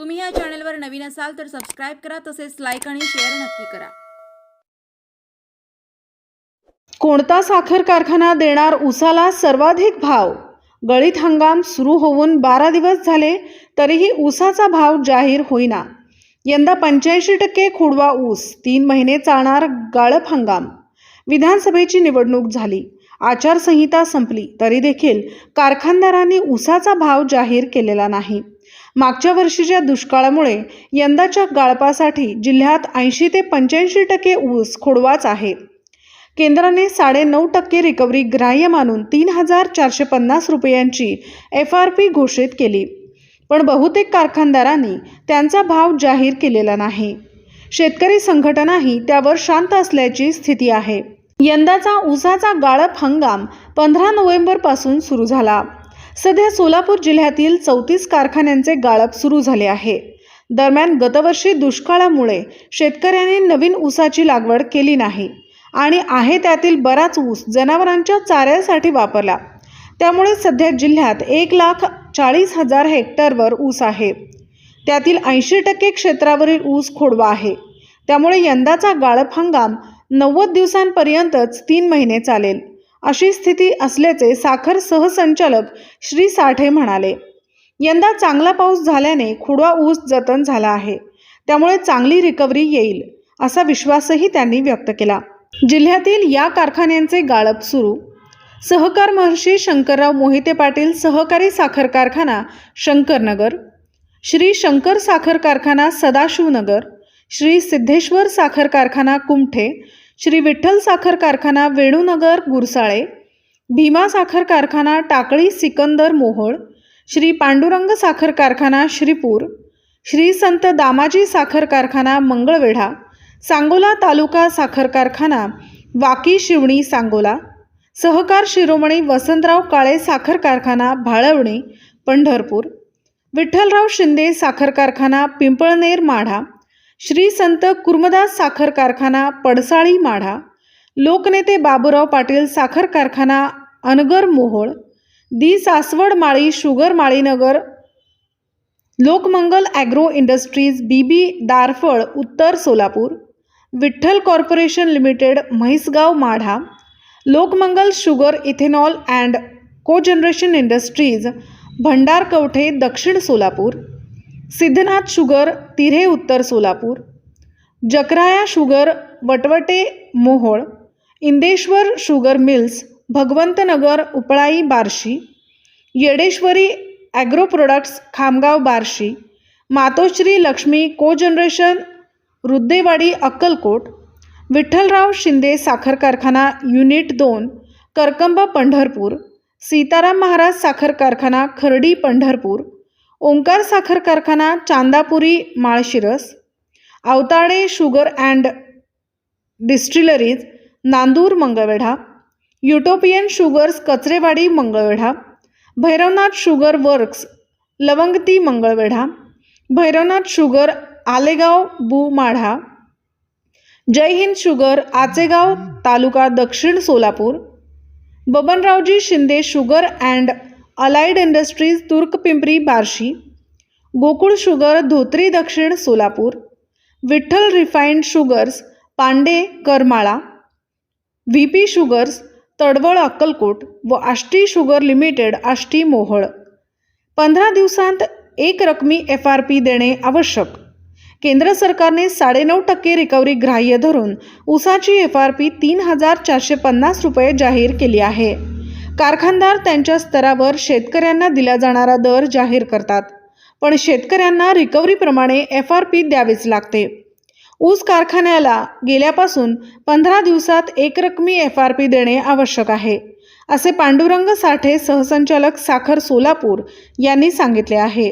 तुम्ही या चॅनलवर नवीन असाल तर सबस्क्राईब करा तसेच लाईक आणि शेअर नक्की करा. कोणता साखर कारखाना देणार उसाला सर्वाधिक भाव? गळीत हंगाम सुरू होऊन बारा दिवस झाले तरीही ऊसाचा भाव जाहीर होईना. यंदा पंच्याऐंशी टक्के खुडवा ऊस तीन महिने चालणार गाळप हंगाम. विधानसभेची निवडणूक झाली. आचारसंहिता संपली तरी देखील कारखानदारांनी ऊसाचा भाव जाहीर केलेला नाही. मागच्या वर्षीच्या दुष्काळामुळे यंदाच्या गाळपासाठी जिल्ह्यात ऐंशी ते पंच्याऐंशी टक्के ऊस खोडवाच आहे. केंद्राने साडेनऊ टक्के रिकव्हरी ग्राह्य मानून तीन हजार चारशे पन्नास रुपयांची एफ आर पी घोषित केली. पण बहुतेक कारखानदारांनी त्यांचा भाव जाहीर केलेला नाही. शेतकरी संघटनाही त्यावर शांत असल्याची स्थिती आहे. यंदाचा ऊसाचा गाळप हंगाम पंधरा नोव्हेंबरपासून सुरू झाला. सध्या सोलापूर जिल्ह्यातील चौतीस कारखान्यांचे गाळप सुरू झाले आहे. दरम्यान गतवर्षी दुष्काळामुळे शेतकऱ्यांनी नवीन ऊसाची लागवड केली नाही आणि आहे त्यातील बराच ऊस जनावरांच्या चाऱ्यासाठी वापरला. त्यामुळे सध्या जिल्ह्यात एक लाख चाळीस हजार हेक्टरवर ऊस आहे. त्यातील ऐंशी टक्के क्षेत्रावरील ऊस खोडवा आहे. त्यामुळे यंदाचा गाळप हंगाम नव्वद दिवसांपर्यंतच तीन महिने चालेल. अशी स्थिती असल्याचे साखर सहसंचालक श्री साठे म्हणाले. यंदा चांगला पाऊस झाल्याने खुडवा ऊस जतन झाला आहे. त्यामुळे चांगली रिकव्हरी येईल असा विश्वासही त्यांनी व्यक्त केला. जिल्ह्यातील या कारखान्यांचे गाळप सुरू. सहकार महर्षी शंकरराव मोहिते पाटील सहकारी साखर कारखाना शंकरनगर श्री शंकर साखर कारखाना सदाशिवनगर श्री सिद्धेश्वर साखर कारखाना कुमठे श्री विठ्ठल साखर कारखाना वेणूनगर गुरसाळे भीमा साखर कारखाना टाकळी सिकंदर मोहोळ श्री पांडुरंग साखर कारखाना श्रीपूर श्री संत दामाजी साखर कारखाना मंगळवेढा सांगोला तालुका साखर कारखाना वाकी शिवणी सांगोला सहकार शिरोमणी वसंतराव काळे साखर कारखाना भाळवणी पंढरपूर विठ्ठलराव शिंदे साखर कारखाना पिंपळनेर माढा श्री संत कुर्मदास साखर कारखाना पडसाळी माढा लोकनेते बाबुराव पाटील साखर कारखाना Angar Mohol the Saswad Mali sugar Malinagar Lokmangal agro industries Bibi Darfal उत्तर Solapur Vitthal corporation limited Mhaisgaon Madha Lokmangal sugar ethanol and cogeneration industries Bhandarkavathe दक्षिण सोलापूर सिद्धनाथ शुगर तिरे उत्तर Solapur Jakraya sugar Watwate Mohol Indeshwar sugar mills Bhagwantnagar Upalai Barshi Yedeshwari agro products Khamgaon Barshi Matoshri Lakshmi cogeneration Ruddewadi Akkalkot Vitthalrao Shinde साखर कारखाना unit दोन करकंब पंढरपूर सीताराम महाराज साखर कारखाना खर्डी पंढरपूर ओंकार साखर कारखाना Chandapuri Malshiras Awatade sugar and distilleries Nandur Mangalwedha Utopian sugars Kacharewadi Mangalwedha Bhairavnath sugar works Lavangi Mangalwedha Bhairavnath sugar Alegaon Bumadha Jai Hind sugar Achegaon तालुका दक्षिण Solapur Babanraoji Shinde sugar and allied industries Turkpimpri Barshi Gokul sugar Dhotri दक्षिण Solapur Vitthal refined sugars Pande Karmala V P sugars Tadwal Akkalkot व Ashti sugar limited Ashti Mohol. पंधरा दिवसांत एक रकमी F R P देणे आवश्यक. केंद्र सरकारने साडेनऊ टक्के रिकव्हरी ग्राह्य धरून ऊसाची एफ आर पी तीन हजार चारशे पन्नास रुपये जाहीर केली आहे. कारखानदार त्यांच्या स्तरावर शेतकऱ्यांना दिला जाणारा दर जाहीर करतात. पण शेतकऱ्यांना रिकव्हरीप्रमाणे एफ आर पी द्यावीच लागते. ऊस कारखान्याला गेल्यापासून पंधरा दिवसात एकरकमी एफ आर पी देणे आवश्यक आहे असे पांडुरंग साठे सहसंचालक साखर सोलापूर यांनी सांगितले आहे.